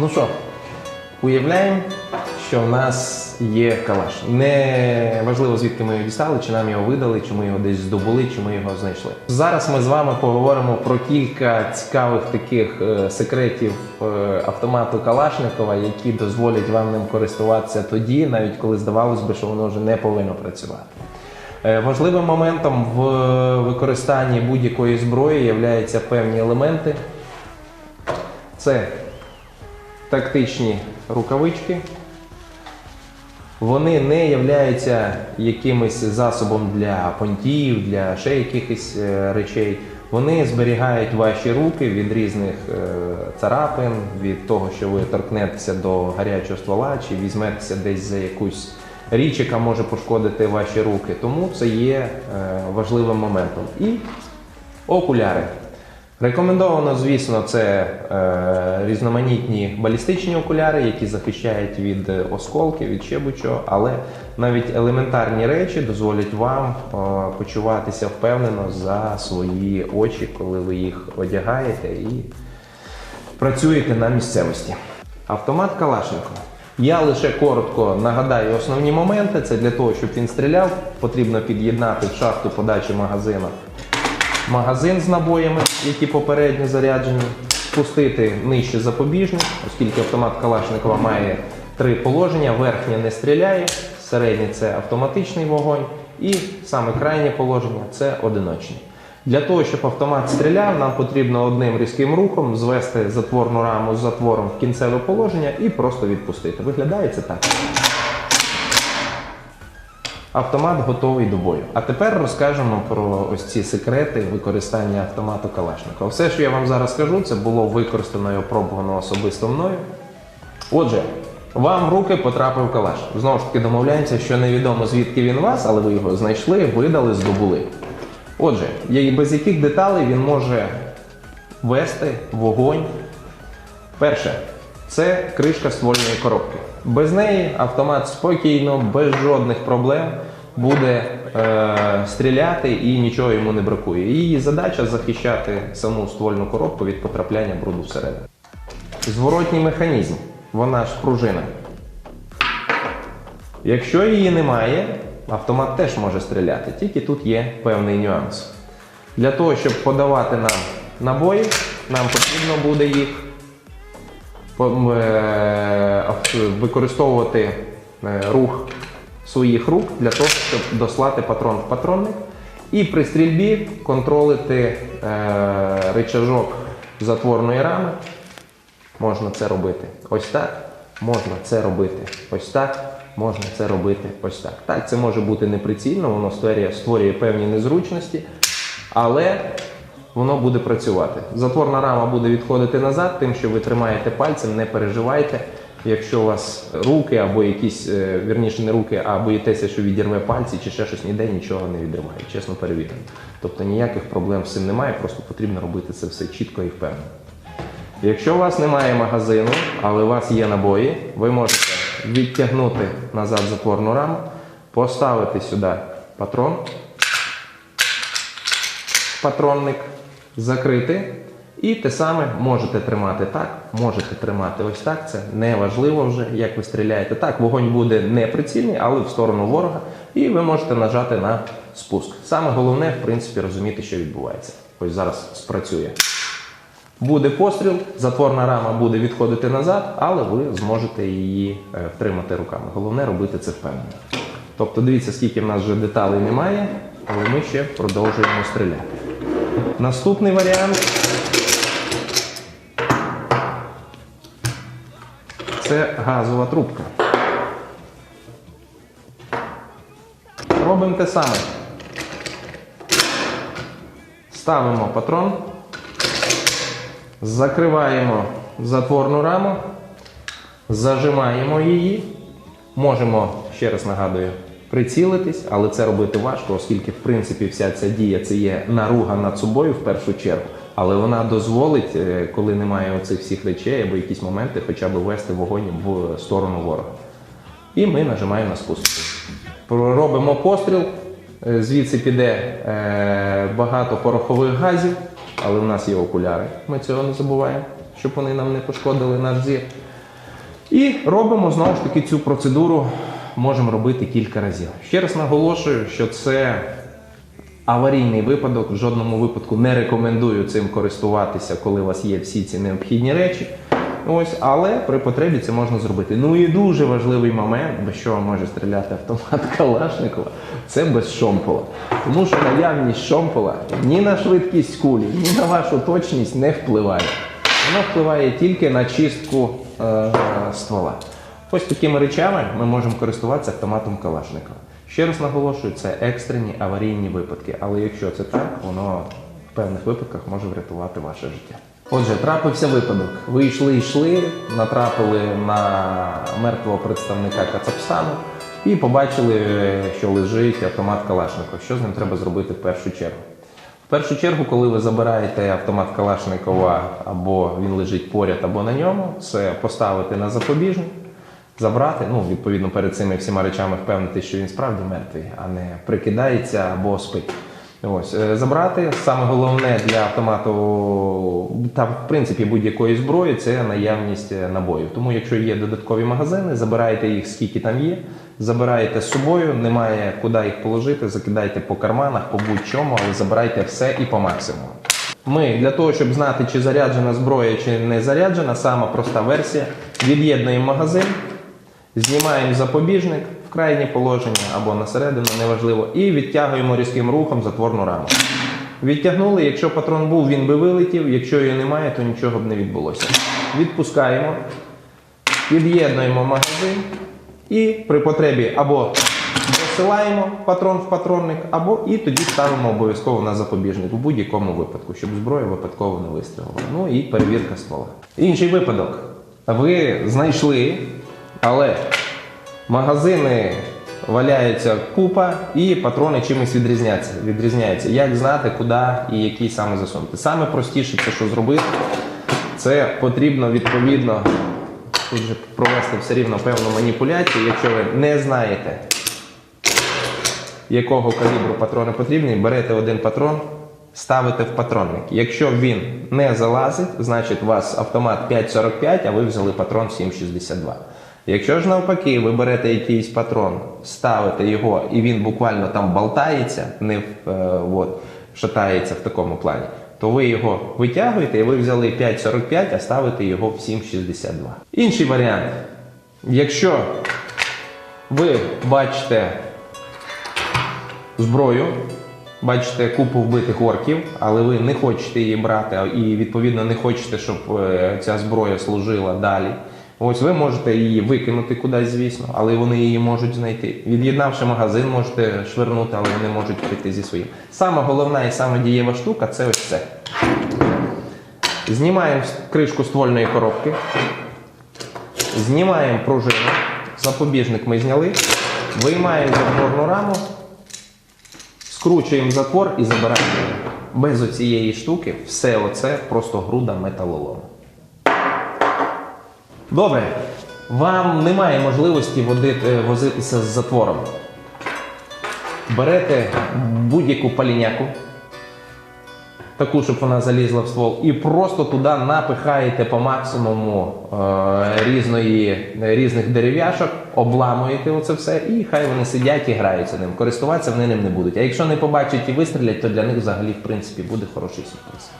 Ну що, уявляємо, що в нас є калаш. Не важливо, звідки ми його дістали, чи нам його видали, чи ми його десь здобули, чи ми його знайшли. Зараз ми з вами поговоримо про кілька цікавих таких е, секретів е, автомату Калашникова, які дозволять вам ним користуватися тоді, навіть коли здавалось би, що воно вже не повинно працювати. Е, Важливим моментом в використанні будь-якої зброї являються певні елементи. Це тактичні рукавички. Вони не являються якимось засобом для понтів, для ще якихось е, речей. Вони зберігають ваші руки від різних е, царапин, від того, що ви торкнетеся до гарячого ствола чи візьметеся десь за якусь річ, яка може пошкодити ваші руки. Тому це є е, важливим моментом. І окуляри. Рекомендовано, звісно, це е, різноманітні балістичні окуляри, які захищають від е, осколків, від ще будь-чого, але навіть елементарні речі дозволять вам е, почуватися впевнено за свої очі, коли ви їх одягаєте і працюєте на місцевості. Автомат Калашникова. Я лише коротко нагадаю основні моменти. Це для того, щоб він стріляв, потрібно під'єднати шахту подачі магазину магазин з набоями, які попередньо заряджені, спустити нижче запобіжник, оскільки автомат Калашникова має три положення: верхнє не стріляє, середнє це автоматичний вогонь, і саме крайнє положення це одиночний. Для того, щоб автомат стріляв, нам потрібно одним різким рухом звести затворну раму з затвором в кінцеве положення і просто відпустити. Виглядає це так. Автомат готовий до бою. А тепер розкажемо про ось ці секрети використання автомату Калашникова. Все, що я вам зараз скажу, це було використано і опробувано особисто мною. Отже, вам в руки потрапив калаш. Знову ж таки, домовляємося, що невідомо звідки він у вас, але ви його знайшли, видали, здобули. Отже, без яких деталей він може вести вогонь. Перше, це кришка ствольної коробки. Без неї автомат спокійно, без жодних проблем буде е, стріляти і нічого йому не бракує. Її задача захищати саму ствольну коробку від потрапляння бруду всередину. Зворотній механізм, вона ж пружина. Якщо її немає, автомат теж може стріляти, тільки тут є певний нюанс. Для того, щоб подавати нам набої, нам потрібно буде їх використовувати е, рух своїх рук для того, щоб дослати патрон в патронник. І при стрільбі контролити е, рычажок затворної рами. Можна це робити ось так, можна це робити ось так, можна це робити ось так. Так, це може бути неприцільно, воно створює, створює певні незручності, але воно буде працювати. Затворна рама буде відходити назад, тим, що ви тримаєте пальцем, не переживайте. Якщо у вас руки або якісь, е, вірніше не руки, а боїтеся, що відірве пальці чи ще щось ніде нічого не відриває, чесно перевірено. Тобто ніяких проблем з цим немає, просто потрібно робити це все чітко і впевнено. Якщо у вас немає магазину, але у вас є набої, ви можете відтягнути назад затворну раму, поставити сюди патрон, патронник, закрити. І те саме можете тримати так, можете тримати ось так. Це не важливо вже, як ви стріляєте. Так, вогонь буде не прицільний, але в сторону ворога. І ви можете нажати на спуск. Саме головне, в принципі, розуміти, що відбувається. Ось зараз спрацює. Буде постріл, затворна рама буде відходити назад, але ви зможете її е, втримати руками. Головне робити це впевнено. Тобто, дивіться, скільки в нас вже деталей немає, але ми ще продовжуємо стріляти. Наступний варіант це газова трубка. Робимо те саме. Ставимо патрон. Закриваємо затворну раму, зажимаємо її. Можемо, ще раз нагадую, прицілитись, але це робити важко, оскільки, в принципі, вся ця дія це є наруга над собою в першу чергу. Але вона дозволить, е, коли немає оцих всіх речей або якісь моменти, хоча б вести вогонь в сторону ворога. І ми нажимаємо на спуск. Робимо постріл. Е, Звідси піде е, багато порохових газів, але в нас є окуляри. Ми цього не забуваємо, щоб вони нам не пошкодили наш зір. І робимо знову ж таки цю процедуру, можемо робити кілька разів. Ще раз наголошую, що це аварійний випадок. В жодному випадку не рекомендую цим користуватися, коли у вас є всі ці необхідні речі. Ось, але при потребі це можна зробити. Ну і дуже важливий момент, без чого може стріляти автомат Калашникова, це без шомпола. Тому що наявність шомпола ні на швидкість кулі, ні на вашу точність не впливає. Воно впливає тільки на чистку е, ствола. Ось такими речами ми можемо користуватися автоматом Калашникова. Ще раз наголошую, це екстрені аварійні випадки, але якщо це так, воно в певних випадках може врятувати ваше життя. Отже, трапився випадок. Ви йшли, йшли, натрапили на мертвого представника Кацапстану і побачили, що лежить автомат Калашникова. Що з ним треба зробити в першу чергу? В першу чергу, коли ви забираєте автомат Калашникова або він лежить поряд, або на ньому, це поставити на запобіжник, забрати, ну, відповідно, перед цими всіма речами впевнити, що він справді мертвий, а не прикидається або спить. Ось, е, забрати саме головне для автомату та в принципі будь-якої зброї це наявність е, набоїв. Тому, якщо є додаткові магазини, забирайте їх скільки там є, забирайте з собою, немає куди їх положити, закидайте по карманах, по будь-чому, але забирайте все і по максимуму. Ми для того, щоб знати, чи заряджена зброя, чи не заряджена, сама проста версія. Від'єднуємо магазин, знімаємо запобіжник в крайнє положення або на середину, неважливо, і відтягуємо різким рухом затворну раму. Відтягнули, якщо патрон був, він би вилетів, якщо його немає, то нічого б не відбулося. Відпускаємо, під'єднуємо магазин і при потребі або досилаємо патрон в патронник, або і тоді ставимо обов'язково на запобіжник у будь-якому випадку, щоб зброя випадково не вистрілила. Ну і перевірка ствола. Інший випадок. Ви знайшли, але магазини валяються купа, і патрони чимось відрізняються. відрізняються. Як знати, куди і який саме засунути? Саме простіше, це що зробити, це потрібно відповідно тут же провести все рівно певну маніпуляцію. Якщо ви не знаєте, якого калібру патрони потрібні, берете один патрон, ставите в патронник. Якщо він не залазить, значить у вас автомат 5,45, а ви взяли патрон 7,62. Якщо ж навпаки, ви берете якийсь патрон, ставите його, і він буквально там болтається, не в, е, от, шатається в такому плані, то ви його витягуєте, і ви взяли 5,45, а ставите його в 7,62. Інший варіант. Якщо ви бачите зброю, бачите купу вбитих орків, але ви не хочете її брати і відповідно не хочете, щоб е, ця зброя служила далі. Ось ви можете її викинути кудись, звісно, але вони її можуть знайти. Від'єднавши магазин, можете швирнути, але вони можуть прийти зі своїм. Сама головна і сама дієва штука це ось це. Знімаємо кришку ствольної коробки, знімаємо пружину, запобіжник ми зняли, виймаємо затворну раму, скручуємо затвор і забираємо. Без оцієї штуки все оце просто груда металолому. Добре, вам немає можливості водити, возитися з затвором. Берете будь-яку паліняку, таку, щоб вона залізла в ствол, і просто туди напихаєте по максимуму е, різної, різних дерев'яшок, обламуєте оце все, і хай вони сидять і граються ним. Користуватися вони ним не будуть. А якщо не побачать і вистрілять, то для них взагалі в принципі буде хороший сюрприз.